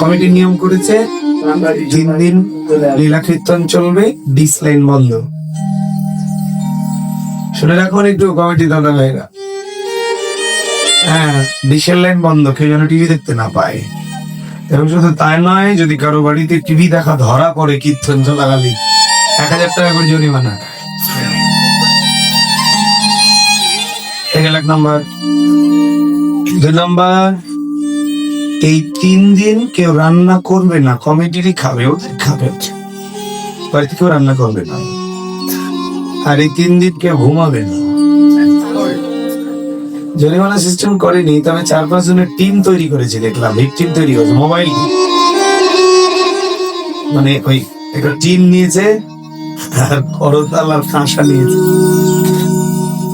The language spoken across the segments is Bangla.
কমিটি নিয়ম করেছে তিন দিন লীলা কীর্তন চলবে, ডিস লাইন বন্ধ। শুনে রাখুন একটু, কমিটি দাদা ভাইরা। হ্যাঁ ডিশের লাইন বন্ধ, কেউ যেন টিভি দেখতে না পায়। এবং শুধু তাই নয়, যদি কারও বাড়িতে টিভি দেখা ধরা পড়ে, কীর্তন চলাকালীন এক হাজার টাকা করে জরিমানা। এক নম্বর। দুই নম্বর এই তিন দিন কেউ রান্না করবে না, কমেডিরই খাবে, ওদের খাবে। বাড়িতে কেউ রান্না করবে না। আর এই তিন দিন কেউ ঘুমাবে না। জরিমানা সিস্টেম করেনি, তবে চার পাঁচ জনের টিম তৈরি করেছে, দেখলাম। টিম তৈরি করেছে মোবাইল মানে ওই একটা টিম নিয়েছে, আর করতাল আর কাঁসা নিয়েছে।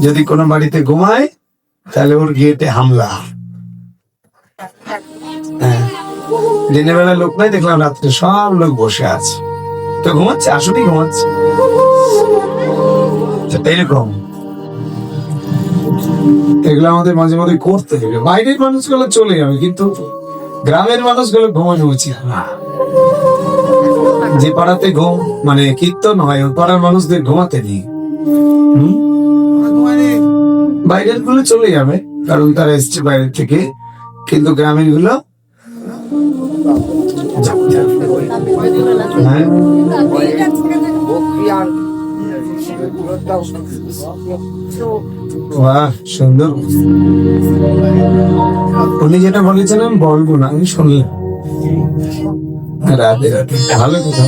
যদি কোনো বাড়িতে ঘুমায়, তাহলে ওর গেটে হামলা। দিনের বেলা লোক নাই, দেখলাম রাত্রে সব লোক বসে আছে। তো ঘুমাচ্ছে? আসলেই ঘুমাচ্ছে। এরকম। এগুলো আমাদের মাঝে মাঝে করতে হবে। বাইরের মানুষগুলো চলে যাবে, কিন্তু গ্রামের মানুষগুলো ঘুমানো উচিত না। যে পাড়াতে ঘুম মানে কীর্তন হয়, ওই পাড়ার মানুষদের ঘুমাতে নেই। বাইরেরগুলো চলে যাবে, কারণ তারা এসছে বাইরের থেকে। কিন্তু গ্রামেরগুলো বাহ, সুন্দর। উনি যেটা বলেছেন আমি বলব না, আমি শুনলাম। রাধে রাধে, ভালো কথা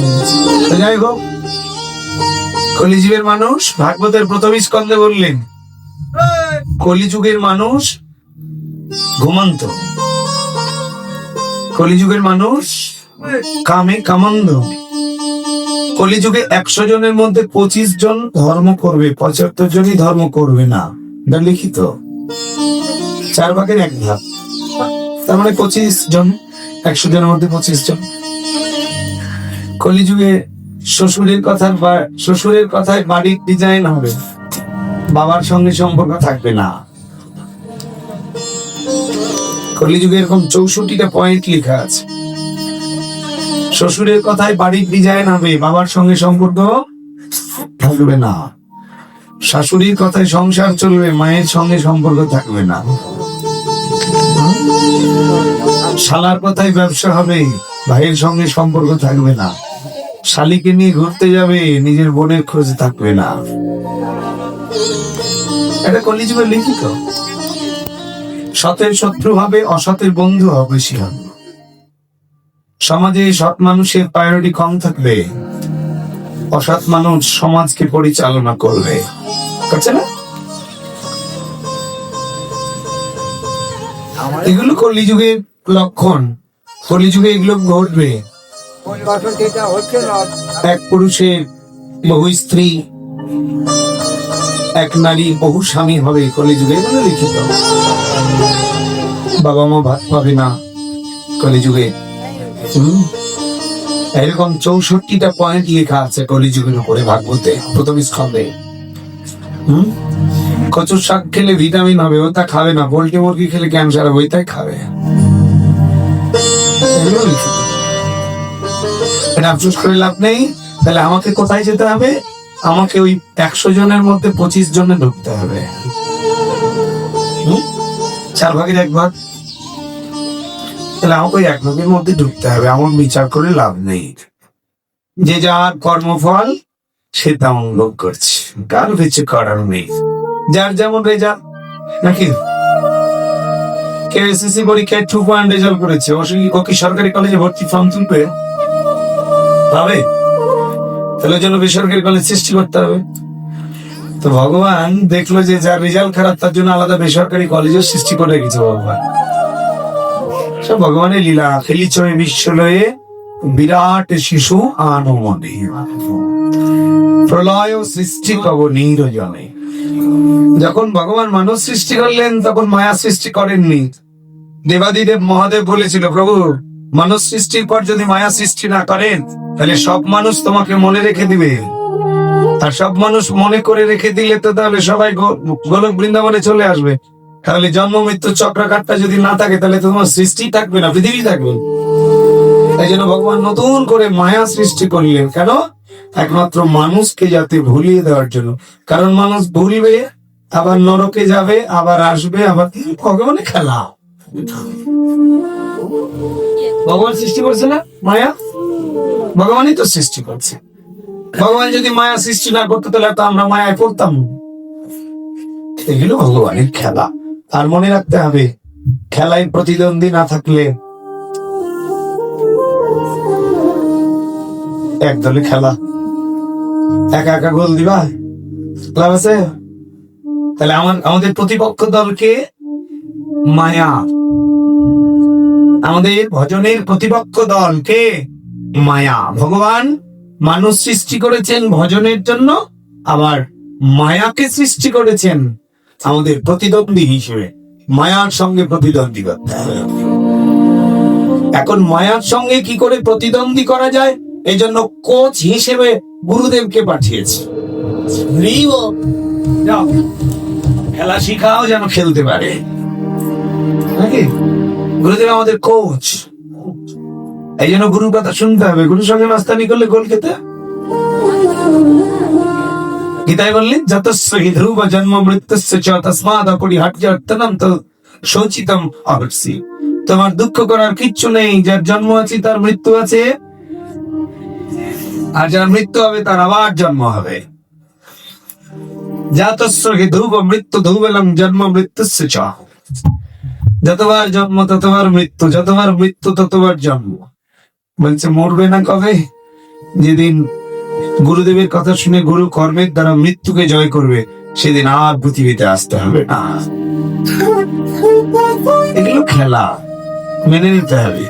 যাই হোক, কলিযুগের মানুষ, ভাগবতের প্রথম স্কন্ধে বললেন, কলিযুগের মানুষ ঘুমন্ত। কলিযুগের মানুষ? কামে কামন্দ কলিযুগে একশো জনের মধ্যে পঁচিশ জন ধর্ম করবে, পঁচাত্তর জনই ধর্ম করবে না। লিখিত। চার ভাগের এক ভাগ। তার মানে পঁচিশ জন, একশো জনের মধ্যে পঁচিশ জন। কলিযুগে শ্বশুরের কথার বা- শ্বশুরের কথায় বাড়ির ডিজাইন হবে। বাবার সঙ্গে সম্পর্ক থাকবে না। কলিযুগে এরকম চৌষট্টিটা পয়েন্ট লেখা আছে। শ্বশুরের কথায় বাড়ির ডিজাইন হবে বাবার সঙ্গে সম্পর্ক থাকবে না। শাশুড়ির কথায় সংসার চলবে, মায়ের সঙ্গে সম্পর্ক থাকবে না। শালার কথায় ব্যবসা হবে, ভাইয়ের সঙ্গে সম্পর্ক থাকবে না। শালিকে নিয়ে ঘুরতে যাবে, নিজের বোনের খোঁজ থাকবে না। এটা কলিযুগে লিখিত। সতের শত্রু হবে, অসতের বন্ধু হবে শিহান সমাজে সৎ মানুষের প্রায়োরিটি কম থাকবে। অসৎ মানুষ সমাজকে পরিচালনা করবে। না? এগুলো কলিযুগের লক্ষণ। কলিযুগে এগুলো ঘটবে। এক পুরুষের বহু স্ত্রী এক নারী বহু স্বামী হবে কলিযুগে, এগুলো লিখিত বাবা মা ভাত পাবে না কলিযুগে? এরকম চৌষট্টিটা পয়েন্ট লেখা আছে কলিযুগের উপরে ভাগবতে, প্রথম স্কন্ধে। হুম? কচুর শাক খেলে ভিটামিন হবে, ওটা খাবে না, পোল্ট্রি মুরগি খেলে ক্যান্সার হবে, ওইটাই খাবে। এটা আফসোস করে লাভ নেই, তাহলে আমাকে কোথায় যেতে হবে? আমাকে ওই একশো জনের মধ্যে পঁচিশ জনে ঢুকতে হবে। চার ভাগের এক ভাগ? তাহলে আমাকে ওই এক ভাগের মধ্যে ঢুকতে হবে আমার বিচার করে লাভ নেই। যে যার কর্মফল, সে তেমন ভোগ করছে। কার কিছু করার নেই? যার যেমন রেজাল্ট নাকি? কেউ এসএসসি পরীক্ষায় টু পয়েন্ট রেজাল্ট করেছে। ও কি সরকারি কলেজে ভর্তি ফর্ম তুলবে? পাবে? তাহলে জন্য বেসরকারি কলেজ সৃষ্টি করতে হবে। তো ভগবান দেখল যে যার রেজাল্ট খারাপ, তার জন্য আলাদা বেসরকারি কলেজও সৃষ্টি করে রেখেছে ভগবান। সব ভগবানের লীলা খেলিছয় বিশ্বলয়ে বিরাট শিশু আনমনে। প্রলয় সৃষ্টি কব নিরজনে। যখন ভগবান মানুষ সৃষ্টি করলেন, তখন মায়া সৃষ্টি করেননি। দেবাদিদেব মহাদেব বলেছিল, প্রভু, মানুষ সৃষ্টির পর যদি মায়া সৃষ্টি না করেন তাহলে সব মানুষ তোমাকে মনে রেখে দিবে। আর সব মানুষ মনে করে রেখে দিলে তো তাহলে সবাই গোলক বৃন্দাবনে চলে আসবে। তাহলে জন্ম, মৃত্যু, চক্রাকারটা যদি না থাকে, তাহলে তোমার সৃষ্টি থাকবে না, পৃথিবী থাকবে। তাই জন্য ভগবান নতুন করে মায়া সৃষ্টি করলেন। কেন? একমাত্র মানুষকে যাতে ভুলিয়ে দেওয়ার জন্য। কারণ মানুষ ভুলবে, আবার নরকে যাবে, আবার আসবে, আবার ভগবানের খেলা ভগবান সৃষ্টি করছে না মায়া? ভগবানই তো সৃষ্টি করছে। ভগবান যদি মায়া সৃষ্টি না করতো, তাহলে তো আমরা মায়ায় পড়তাম। এগুলো ভগবানের খেলা। আর মনে রাখতে হবে, খেলায় প্রতিদ্বন্দ্বী না থাকলে এক দলে খেলা। একা একা গোল দিবা? লাভ আছে? তাহলে আমার, আমাদের প্রতিপক্ষ দলকে মায়া। আমাদের ভজনের প্রতিপক্ষ দলকে মায়া। ভগবান মানুষ সৃষ্টি করেছেন ভজনের জন্য আবার মায়াকে সৃষ্টি করেছেন আমাদের প্রতিদ্বন্দ্বী হিসেবে। মায়ার সঙ্গে প্রতিদ্বন্দ্বী করতে হবে। এখন মায়ার সঙ্গে কি করে প্রতিদ্বন্দ্বী করা যায়? এই জন্য কোচ হিসেবে গুরুদেবকে পাঠিয়েছে। খেলা শিখাও যেন খেলতে পারে। নাকি? গুরুদেব আমাদের কোচ। এই জন্য গুরুর কথা শুনতে হবে। গুরুর সঙ্গে মাস্তানি করলে গোল খেতে? গীতায় বললেন ধ্রুব জন্ম তো অবশ্যই তোমার দুঃখ করার কিচ্ছু নেই, যার জন্ম আছে তার মৃত্যু আছে। আর যার মৃত্যু হবে তার আবার জন্ম হবে। জাতস্বহি ধ্রুব মৃত্যু ধ্রুবলম জন্ম মৃত্যুস্য যতবার জন্ম ততবার মৃত্যু, যতবার মৃত্যু ততবার জন্ম। বলছে, মরবে না কবে? যেদিন গুরুদেবের কথা শুনে গুরু কর্মের দ্বারা মৃত্যুকে জয় করবে, সেদিন আর পৃথিবীতে আসতে হবে না। এগুলো খেলা, মেনে নিতে হবে।